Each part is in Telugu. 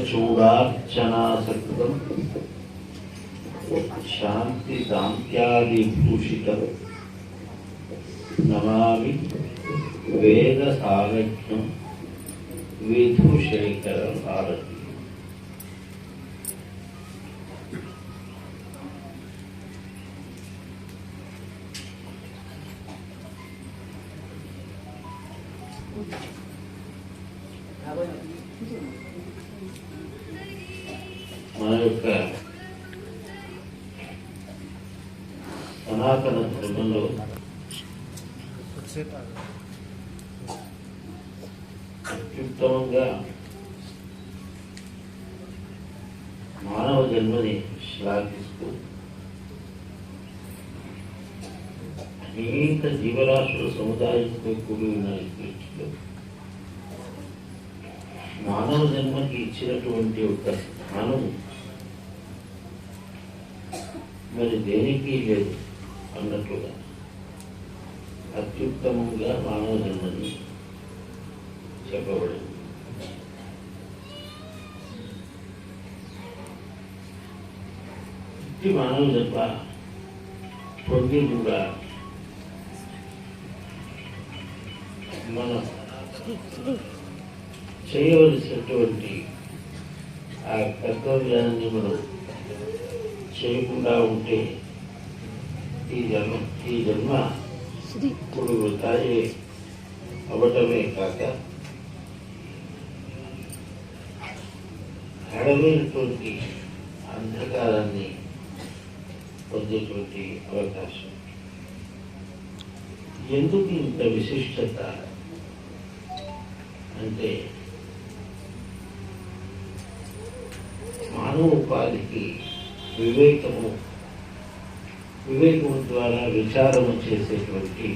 चूड़ार्चनासक्तम। शांति नमा नमामि वेदसारथ्यम। विधुशेखर भारती అత్యుత్తమంగా మానవ జన్మని శ్లాఘిస్తూ అనేక జీవరాశుల సముదాయంతో కూడి ఉన్న సృష్టిలో మానవ జన్మకి ఇచ్చినటువంటి ఒక స్థానం మరి దేనికి లేదు అన్నట్లుగా అత్యుత్తమంగా మానవ జన్మని చెప్పబడింది మానవ జన్మ పొంది కూడా మనం చేయవలసినటువంటి ఆ కర్తవ్యాన్ని మనం చేయకుండా ఉంటే ఈ జన్మ ఈ జన్మ ఇప్పుడు తాయి అవ్వటమే కాక అడమైనటువంటి అంధకారాన్ని పొందేటువంటి అవకాశం. ఎందుకు ఇంత విశిష్టత అంటే మానవ ఉపాధికి వివేకము వివేకము ద్వారా విచారము చేసేటువంటి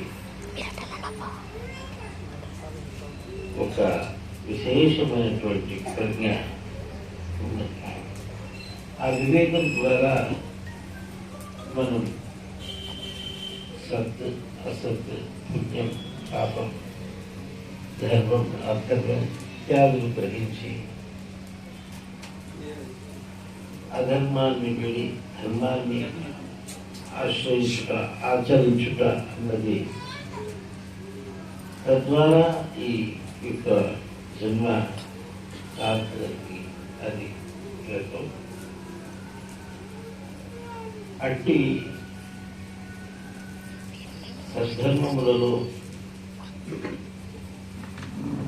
ఒక విశేషమైనటువంటి ప్రజ్ఞ ఉన్నది ఆ వివేకం ద్వారా మనం సత్ అసత్ పుణ్యం పాపం ధర్మం అర్థర్మం ఇత్యాదులు గ్రహించి అధర్మాన్ని విడి ధర్మాన్ని ఆశ్రయించుట ఆచరించుట అన్నది. తద్వారా ఈ యొక్క జన్మ సార్థకి అది క్రితం అట్టి సద్ధర్మములలో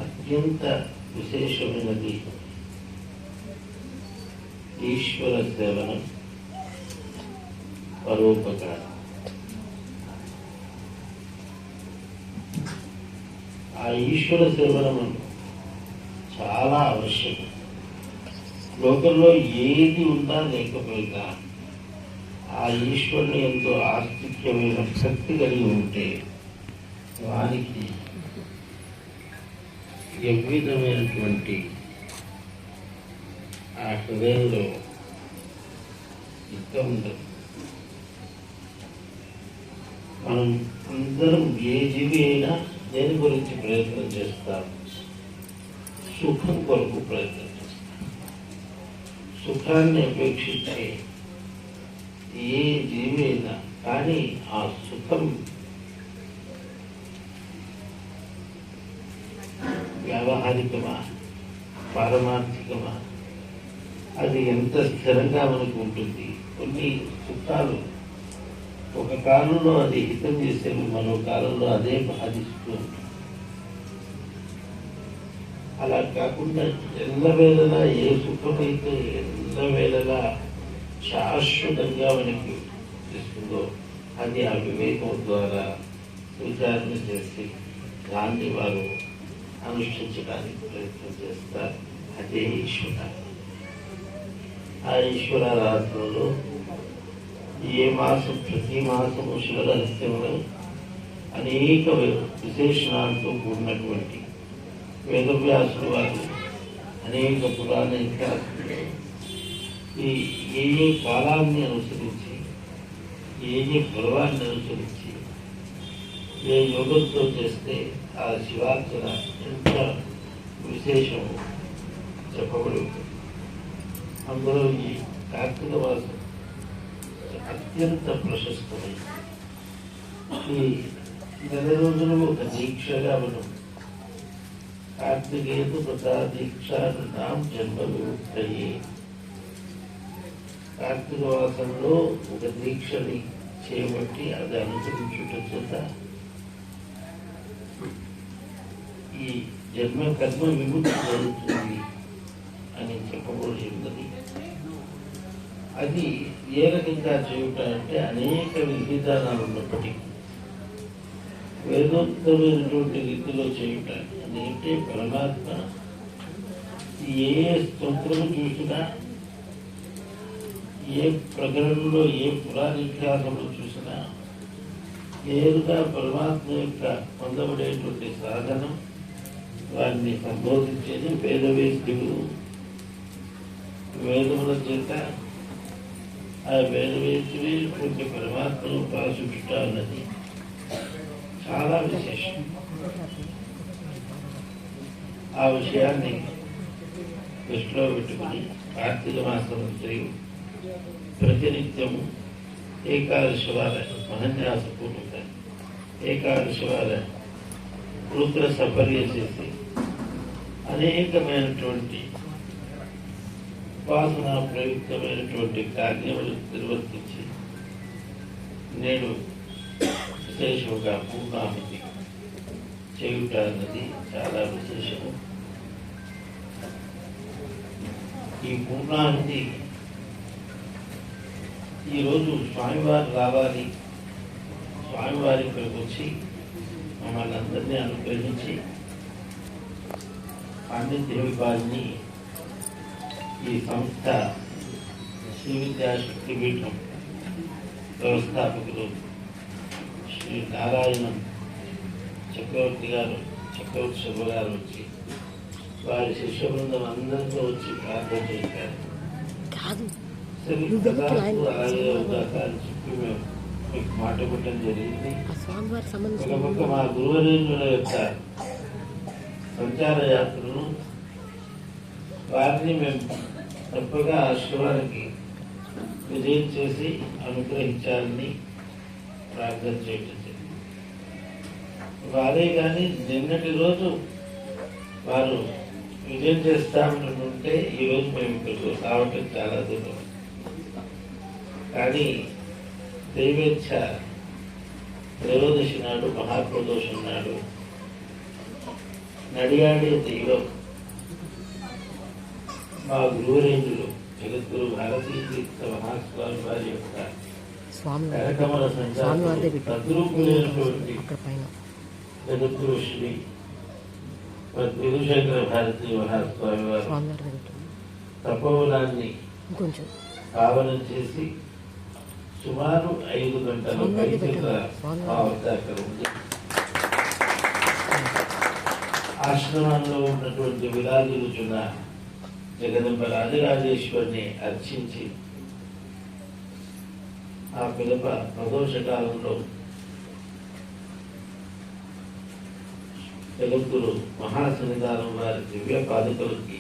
అత్యంత విశేషమైనది ఈశ్వర సేవనం. పరోపకార. ఆ ఈశ్వర సేవనం చాలా అవశ్యకం లోకంలో ఏది ఉందా లేకపోయినా ఆ ఈశ్వరుని ఎంతో ఆస్తిత్యమైన శక్తి కలిగి ఉంటే వారికి ఎవ్విధమైనటువంటి ఆ హృదయంలో దుఃఖం ఉండదు. మనం అందరం ఏ జీవి అయినా దేని గురించి ప్రయత్నం చేస్తాం? సుఖం కొరకు ప్రయత్నం చేస్తాం. సుఖాన్ని అపేక్షించే ఏ జీవి అయినా కానీ ఆ సుఖం వ్యావహారికమా పారమార్థికమా? అది ఎంత స్థిరంగా మనకు ఉంటుంది? కొన్ని సుఖాలు ఒక కాలంలో అది హితం చేస్తే మరో కాలంలో అదే బాధిస్తూ అలా కాకుండా ఎల్లవేళలా ఏ సుఖమైతే ఎల్లవేళలా శాశ్వతంగా మనకి ఇస్తుందో అది ఆ వివేకం ద్వారా విచారణ చేసి దాన్ని వారు అనుష్ఠించడానికి ప్రయత్నం చేస్తారు. అదే ఈశ్వర. ఆ ఈశ్వరారాధనలో ఏ మాసం ప్రతి మాసము శివరహస్యంలో అనేక విశేషణాలతో కూడినటువంటి వేదవ్యాసులు వారు అనేక పురాణ ఈ ఏ ఏ కాలాన్ని అనుసరించి ఏ ఏ పర్వాన్ని అనుసరించి ఏ యోగంతో చేస్తే ఆ శివార్చన ఎంత విశేషం చెప్పబడి అందులో ఈ కార్తీక మాసం అత్యంత ప్రశస్తమైంది ఈ నెల రోజులు ఒక దీక్షగా మనం కార్తికేయకు తథా దీక్షానాం జన్మ విముక్తయే కార్తీక మాసంలో ఒక దీక్షని చేపట్టి అది అనుసరించుట చేత ఈ జన్మ కర్మ విముక్తి జరుగుతుంది అని చెప్పబడి ఉన్నది అది ఏ చేయుట అంటే అనేక విధానాలు ఉన్నప్పటికీ వేదోత్తమైనటువంటి రీతిలో చేయుట అదేంటే? పరమాత్మ. ఏ స్తోత్రము చూసినా ఏ ప్రకరణలో ఏ పురాణిఖ్యాసంలో చూసినా నేరుగా పరమాత్మ యొక్క పొందబడేటువంటి సాధనం వారిని సంబోధించేది వేదవేస్తులు వేదముల చేత ఆ వేదవేస్తులైనటువంటి పరమాత్మను ఉపాసించుట అన్నది చాలా విశేషం. ఆ విషయాన్ని దృష్టిలో పెట్టుకుని కార్తీక మాసం స్త్రీలు ప్రతినిత్యము ఏకాదశి వార మహన్యాస పూర్వక ఏకాదశి వార రుద్ర సఫర్య చేసి అనేకమైనటువంటి ఉపాసన ప్రయుక్తమైనటువంటి కార్యములు నిర్వర్తించి నేడు విశేషముగా పూర్ణాహుతి చేయుట అన్నది చాలా విశేషము. ఈ పూర్ణాహుతి ఈరోజు స్వామివారు రావాలి. స్వామివారి ఇక్కడికి వచ్చి మమ్మల్ని అందరినీ అనుగ్రహించి పండిత్ దేవి వారిని ఈ సంస్థ శ్రీ విద్యాశక్తి పీఠం వ్యవస్థాపకులు శ్రీ నారాయణం చక్రవర్తి గారు చక్రవర్తి శుభ గారు వచ్చి వారి శిష్య బృందం అందరితో వచ్చి ప్రార్థన చేశారు. అలాగే చెప్పి మేము మీకు మాట పెట్టడం జరిగింది. ఒక పక్క మా గురువరేంద్రుల యొక్క సంచార యాత్రను వారిని మేము తప్పగా ఆ శివానికి విజయం చేసి అనుగ్రహించాలని ప్రార్థన చేయటం వారే కానీ నిన్నటి రోజు వారు విజయం చేస్తామనుకుంటే ఈ రోజు మేము ఇక్కడికి రావటం చాలా దూరం కానీ దైవేచ్ఛ త్రయోదశి నాడు మహాప్రదోషం నాడు నడియాడే దైవం మా గురువరేంద్రులు జగద్గురు భారతీ తీర్థ మహాస్వామి వారి యొక్క స్వామి కరకమల స్వామివారిదే సంచారం పెట్టు తద్రూపులైనటువంటి అక్కడ పైన. జగద్గురు శ్రీ విధుశంకర భారతీ మహాస్వామి వారు తపోవనాన్ని పావనం చేసి సుమారు ఐదు గంటల అక్కడ ఉంది. ఆశ్రమంలో ఉన్నటువంటి విరాజులుచున్న జగదంబ రాజరాజేశ్వరిని అర్చించి ఆ పిలప ప్రదోషకాలంలో కాలంలో మహాసన్నిధానం వారి దివ్య పాదుకలకి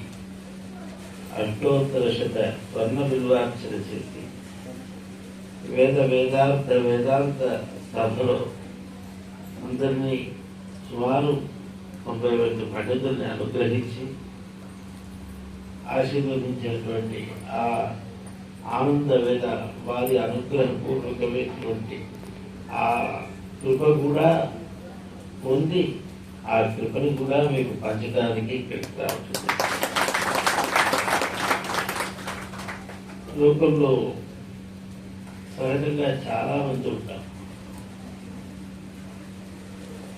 అష్టోత్తర శత వర్ణ బిల్వార్చన చేసి వేద వేదాంత వేదాంత సభలో అందరినీ సుమారు తొంభై రెండు పండితుల్ని అనుగ్రహించి ఆశీర్వదించినటువంటి ఆ ఆనంద వేద వారి అనుగ్రహపూర్వకమైనటువంటి ఆ కృప కూడా పొంది ఆ కృపను కూడా మీకు పంచడానికి ఇక్కడికి రావచ్చు లోకంలో సహజంగా చాలా మంది ఉంటారు.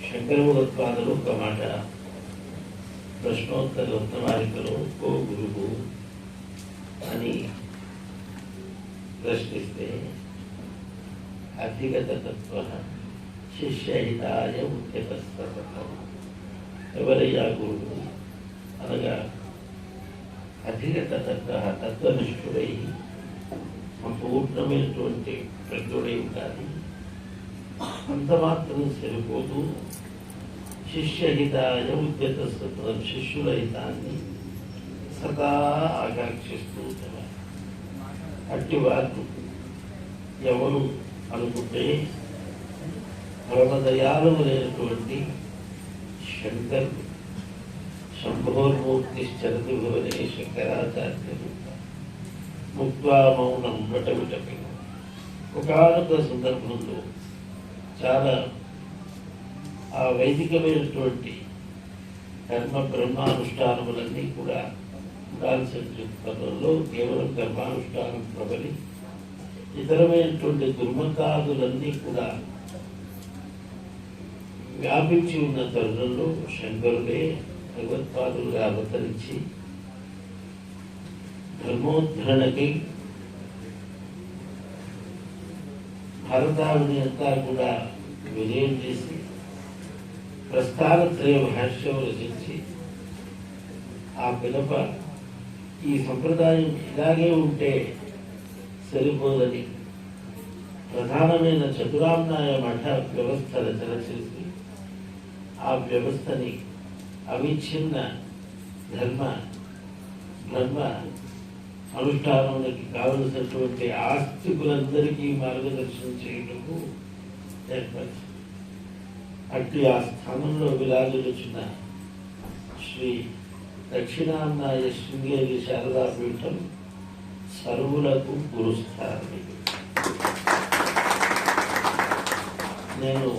శంకరముఖోత్పాదులు ఒక మాట ప్రశ్నోత్తర ఉత్తమాలికలో కో గురువు అని ప్రశ్నిస్తే అధిగత తత్వ శిష్యహితాయ ఉద్యతస్తతం ఎవరయ్యా గురువు అనగా అధిగత తత్వ తత్వనిష్ఠుడై సంపూర్ణమైనటువంటి ప్రజ్ఞుడై ఉండాలి అంత మాత్రం సరిపోదు శిష్యహితాయ ఉద్యతస్తత్వం శిష్యుల హితాన్ని సదా ఆకాంక్షిస్తూ అట్టి వారు ఎవరు అనుకుంటే పరమదయాలైనటువంటి శంకర్ శంభోర్మూర్తి చరతి భువనే శంకరాచార్యులు ముక్వా మౌనం విటవిటమి ఒకనొక సందర్భంలో చాలా ఆ వైదికమైనటువంటి కర్మ బ్రహ్మానుష్ఠానములన్నీ కూడా ఉండాల్సిన పనుల్లో కేవలం కర్మానుష్ఠానం ప్రబలి ఇతరమైనటువంటి దుర్మకాదులన్నీ కూడా వ్యాపించి ఉన్న తరుణంలో శంకరుడే భగవత్పాదులుగా అవతరించి ధర్మోద్ధరణకి భారతావిని అంతా కూడా విజయం చేసి ప్రస్థానత్రయ భాష్యం రచించి ఆ పిలప ఈ సంప్రదాయం ఇలాగే ఉంటే సరిపోదని ప్రధానమైన చతురామ్నాయ మఠ వ్యవస్థ రచన చేసి ఆ వ్యవస్థని అవిచ్ఛిన్న ధర్మ బ్రహ్మ అనుష్ఠానానికి కావలసినటువంటి ఆస్తికులందరికీ మార్గదర్శనం చేయటము ఏర్పరిచింది. అట్టి ఆ స్థానంలో విరాజులుచున్న శ్రీ దక్షిణాన్నాయ శృంగేరి శారదా పీఠం సర్వులకు గురుస్థానం నేను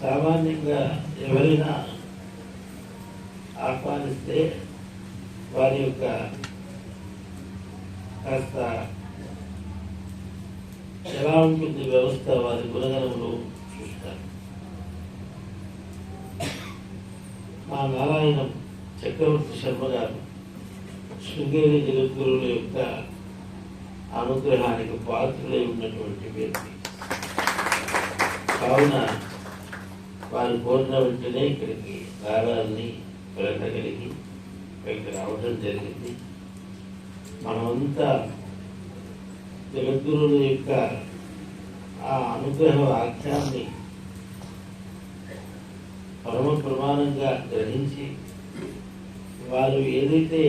సామాన్యంగా ఎవరైనా ఆహ్వానిస్తే వారి యొక్క కాస్త ఎలా ఉంటుంది వ్యవస్థ వారి గుణగణములు చూస్తారు మా నారాయణం చక్రవర్తి శర్మ గారు శృంగేరి జగద్గురువుల యొక్క అనుగ్రహానికి పాత్రులై ఉన్నటువంటి వ్యక్తి. కావున వారు కోరిన వెంటనే ఇక్కడికి దారాన్ని వెళ్ళగలిగి ఇక్కడికి రావడం జరిగింది. మనమంతా జగద్గురువుల యొక్క ఆ అనుగ్రహ వాక్యాన్ని పరమ ప్రమాణంగా గ్రహించి వారు ఏదైతే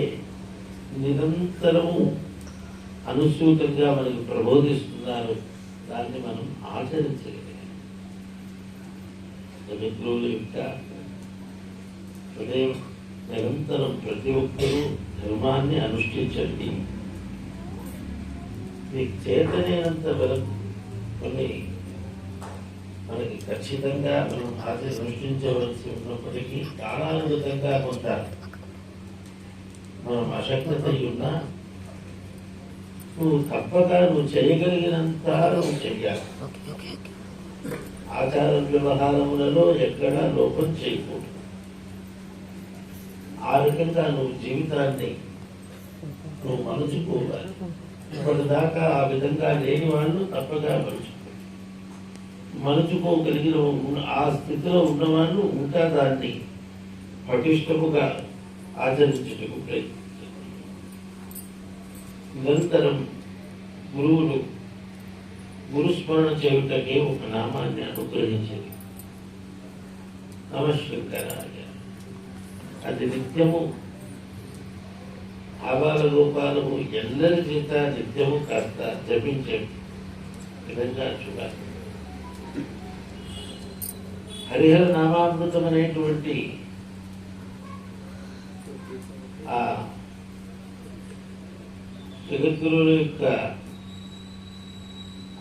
నిరంతరము అనుసూతంగా మనకి ప్రబోధిస్తున్నారో దాన్ని మనం ఆచరించగలిగాం మిత్రుల యొక్క హృదయం నిరంతరం ప్రతి ఒక్కరూ ధర్మాన్ని అనుష్ఠించండి. మీకు చేతనైనంత వరకు కొన్ని మనకి ఖచ్చితంగా మనం ఆచ అనుష్ఠించవలసి ఉన్నప్పటికీ కాలానుగతంగా కొంత మనం అశక్తత ఉన్నా నువ్వు తప్పక నువ్వు చేయగలిగినంత నువ్వు చెయ్యాలి. ఆచార వ్యవహారములలో ఎక్కడా లోపం చేయకూడదు. ఆ రకంగా నువ్వు జీవితాన్ని నువ్వు మలుచుకోవాలి. ఇప్పటిదాకా ఆ విధంగా లేని వాళ్ళు తప్పగా మలుచుకో మలుచుకోగలిగిన ఆ స్థితిలో ఉన్నవాళ్ళు ఇంకా దాన్ని పటిష్టముగా ఆచరించుటకు ప్రయత్నించారు నిరంతరం గురువులు గురుస్మరణ చేయుటకే ఒక నామాన్ని అనుగ్రహించింది నమశంకరాయ. అది నిత్యము. భావాల రూపాలను ఎల్లరి చేత నిత్యము కాస్త జపించండి. విధంగా చూడాలి. హరిహర నామామృతం అనేటువంటి ఆ జగద్గురువుల యొక్క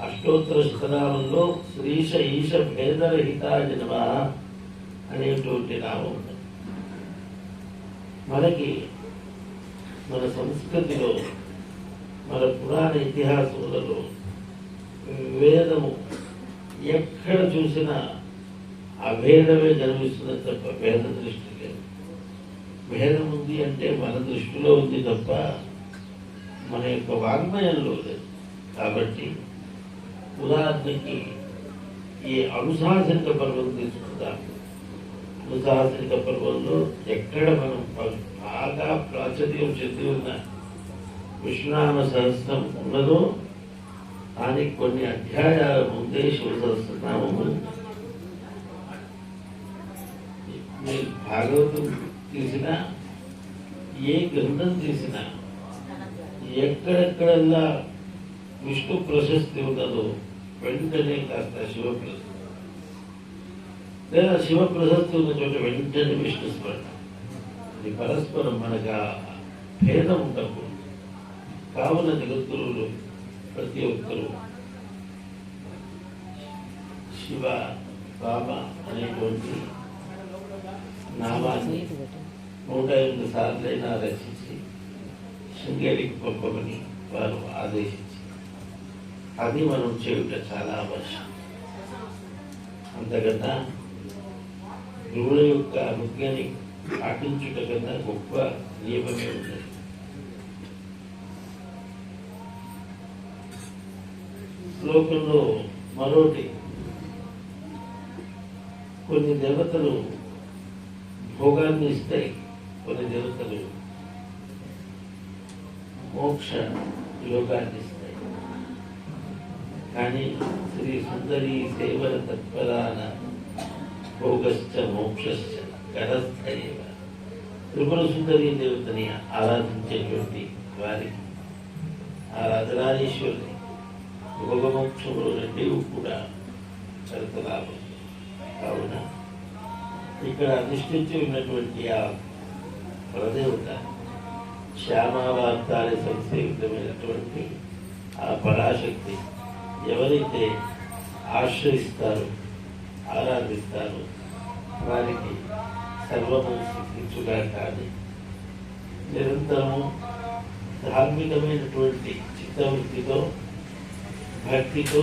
అష్టోత్తర శతనామంలో శ్రీశ ఈశ భేదరహితాయ నమ అనేటువంటి నామం ఉంది. మనకి మన సంస్కృతిలో మన పురాణ ఇతిహాసములలో వేదము ఎక్కడ చూసినా అభేదమే కనిపిస్తుంది తప్ప భేద దృష్టి లేదు. భేదం ఉంది అంటే మన దృష్టిలో ఉంది తప్ప మన యొక్క వాగ్మయంలో లేదు. కాబట్టి ఉదాహరణకి ఈ అనుశాసనిక పర్వం తీసుకుందాం. అనుశాసనిక పర్వంలో ఎక్కడ మనం బాగా ప్రాచుర్యం చెంది ఉన్న విష్ణునామ సహస్రం ఉన్నదో దానికి కొన్ని అధ్యాయాల ముందే శివ సహస్రనామము మీరు భాగవతం తీసినా ఏ గ్రంథం తీసినా ఎక్కడెక్కడల్లా విష్ణు ప్రశస్తి ఉన్నదో వెంటనే కాస్త శివప్రశస్తి. లేదా శివప్రశస్తి ఉన్న చోట వెంటనే విష్ణు స్మరణ. ఇది పరస్పరం మనకు ఆ భేదం ఉండకూడదు. కావున జగద్గురువులు ప్రతి ఒక్కరూ శివ బాబ అనేటువంటి నామాన్ని నూట ఎనిమిది సార్లైనా రచించి శృంగేరికి పంపమని వారు ఆదేశించి. అది మనం చేయుట చాలా అవసరం అంతకన్నా గురువుల యొక్క అనుజ్ఞని పాటించుట కన్నా గొప్ప నియమమే ఉన్నది. లోకంలో మరోటి. కొన్ని దేవతలు భోగాన్ని ఇస్తాయి కొన్ని దేవతలు మోక్ష యోగాన్ని ఇస్తాయి. కానీ శ్రీ సుందరి సేవల తత్పరాన భోగశ్చ మోక్షశ్చ గరస్థైవ త్రిపుర సుందరి దేవతని ఆరాధించేటువంటి వారికి ఆ రాజరాజేశ్వరిని భోగమోక్షములు రెండూ కూడా కరతలాభం. కావున ఇక్కడ అధిష్ఠించి ఉన్నటువంటి ఆ పరదేవత శ్యామావార్తాలి సంసేవితమైనటువంటి ఆ పరాశక్తి ఎవరైతే ఆశ్రయిస్తారు ఆరాధిస్తారు వారికి సర్వము సిద్ధించుగా కానీ నిరంతరము ధార్మికమైనటువంటి చిత్తవృత్తితో భక్తితో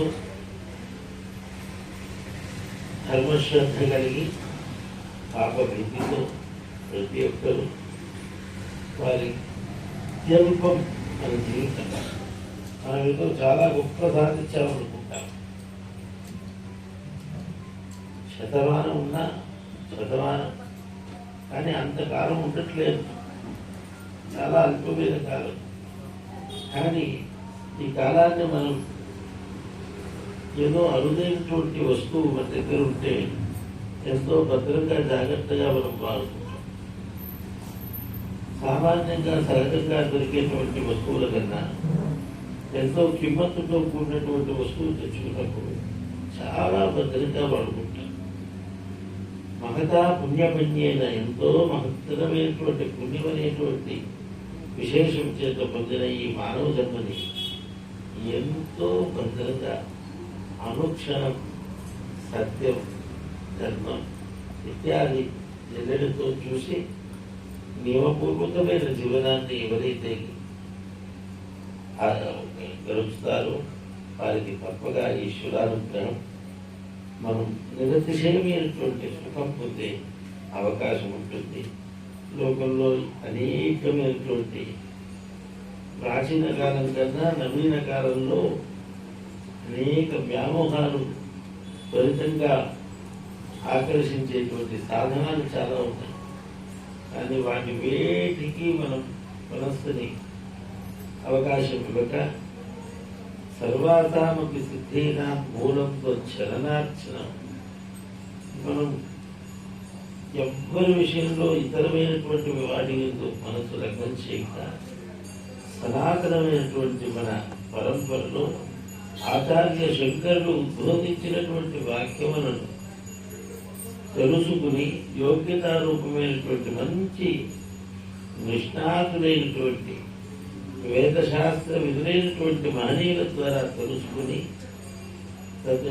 ధర్మశ్రద్ధ కలిగి పాప భీతితో ప్రతి ఒక్కరూ వారి అత్యల్పం మన జీవితం మనం ఏదో చాలా గొప్ప సాధించామనుకుంటాం శతమానం ఉన్నా శతమానం. కానీ అంతకాలం ఉండట్లేదు. చాలా అల్పమైన కాలం. కానీ ఈ కాలాన్ని మనం ఏదో అరుదైనటువంటి వస్తువు మన దగ్గర ఉంటే ఎంతో భద్రంగా జాగ్రత్తగా మనం వాడుకుంటాం. సామాన్యంగా సహజంగా దొరికేటువంటి వస్తువుల కన్నా ఎంతో కిమ్మత్తుతో కూడినటువంటి వస్తువులు తెచ్చుకున్నప్పుడు చాలా భద్రంగా వాడుకుంటాం. మహతా పుణ్యపుణ్యైన ఎంతో మహత్తరమైనటువంటి పుణ్యమైనటువంటి విశేషం చేత పొందిన ఈ మానవ జన్మని ఎంతో భద్రంగా అనుక్షణం సత్యం ధర్మం. ఇత్యాది ఎన్నడితో చూసి నియమపూర్వకమైన జీవనాన్ని ఎవరైతే ఆ గడుపుతారో వారికి తప్పగా ఈశ్వరానుగ్రహం. మనం నిరతిశయమైనటువంటి సుఖం పొందే అవకాశం ఉంటుంది. లోకంలో అనేకమైనటువంటి ప్రాచీన కాలం కన్నా నవీన కాలంలో అనేక వ్యామోహాలు త్వరితంగా ఆకర్షించేటువంటి సాధనాలు చాలా ఉన్నాయి కానీ వాటి వేటికి మనం మనస్సుని అవకాశం ఇవ్వక సర్వాతామపి సిద్ధైన మూలంతో చలనార్చన. మనం ఎవ్వరి విషయంలో ఇతరమైనటువంటి వాటి మనసు లగ్నం చేయక సనాతనమైనటువంటి మన పరంపరలో ఆచార్య శంకరులు ఉద్బోధించినటువంటి వాక్యములను తెలుసుకుని యోగ్యతారూపమైనటువంటి మంచి నిష్ణాతులైనటువంటి వేదశాస్త్ర విధులైనటువంటి మహనీయుల ద్వారా తెలుసుకుని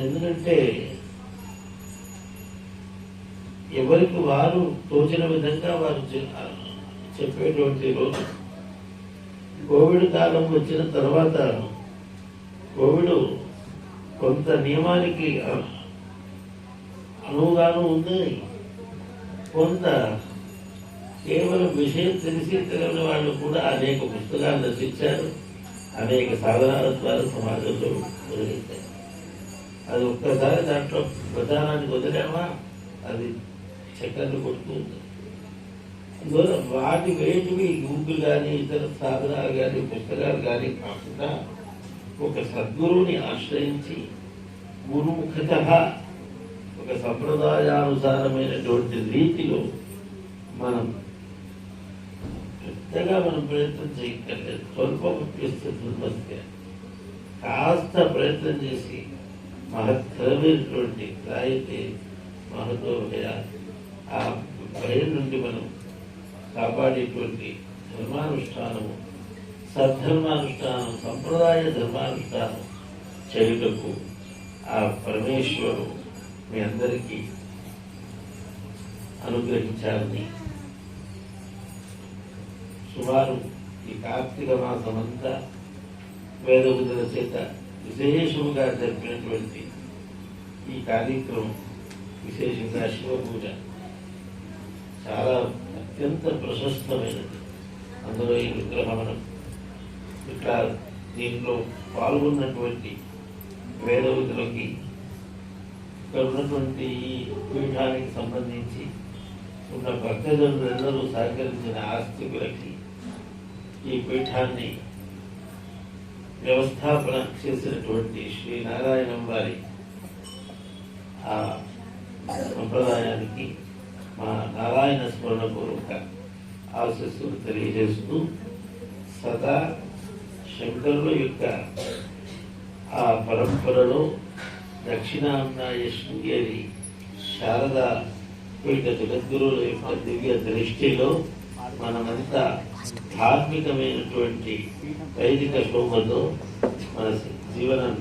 ఎందుకంటే ఎవరికి వారు తోచిన విధంగా వారు చెప్పేటువంటి రోజు. కోవిడ్ కాలం వచ్చిన తర్వాత కోవిడ్ కొంత నియమానికి అనువుగాను ఉంది. కొంత కేవలం విషయం తెలిసి తెలియని వాళ్ళు కూడా అనేక పుస్తకాలు రచించారు. అనేక సాధనాల ద్వారా సమాజంలో అది ఒక్కసారి దాంట్లో ప్రధానానికి వదిలేమా? అది చక్కర్లు కొడుతుంది అందువల్ల వాటి వేటివి గూగుల్ కానీ ఇతర సాధనాలు కానీ పుస్తకాలు కానీ కాకుండా ఒక సద్గురువుని ఆశ్రయించి గురుముఖత ఒక సంప్రదాయానుసారమైనటువంటి రీతిలో మనం పెద్దగా మనం ప్రయత్నం చేయక్కర్లేదు. స్వల్పం మధ్య. కాస్త ప్రయత్నం చేసి మహత్తరమైనటువంటి రాయితే మనతో ఆ భయం నుండి మనం కాపాడేటువంటి ధర్మానుష్ఠానము సద్ధర్మానుష్ఠానం సంప్రదాయ ధర్మానుష్ఠానం చేయుటకు ఆ పరమేశ్వరు మీ అందరికీ అనుగ్రహించాలని. సుమారు ఈ కార్తీక మాసమంతా వేదబుద్ధుల చేత విశేషముగా జరిపినటువంటి ఈ కార్యక్రమం విశేషంగా శివపూజ చాలా అత్యంత ప్రశస్తమైనది. అందులో ఈ రుద్రహవనం ఇట్లా దీంట్లో పాల్గొన్నటువంటి వేదవిధులకి ఇక్కడ ఉన్నటువంటి ఈ పీఠానికి సంబంధించి ఉన్న భక్తజనులందరూ సహకరించిన ఆస్తికులకి ఈ పీఠాన్ని వ్యవస్థాపన చేసినటువంటి శ్రీ నారాయణం వారి ఆ సంప్రదాయానికి మా నారాయణ స్మరణపూర్వక ఆశస్సులు తెలియజేస్తూ సదా శంకరుల యొక్క ఆ పరంపరలో దక్షిణాంనాయ శృంగేరి శారద పీఠ జగద్గురువుల యొక్క దివ్య దృష్టిలో మనమంతా ధార్మికమైనటువంటి వైదిక శోభతో మన జీవనం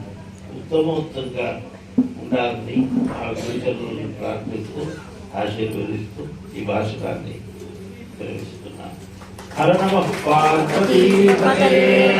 ఉత్తమోత్తంగా ఉండాలని ఆ గురుచరులను ప్రార్థిస్తూ ఆశీర్వదిస్తూ ఈ భాషకాన్ని ప్రవేశిస్తున్నాను హర నమ పార్వతీ మహాదేవ.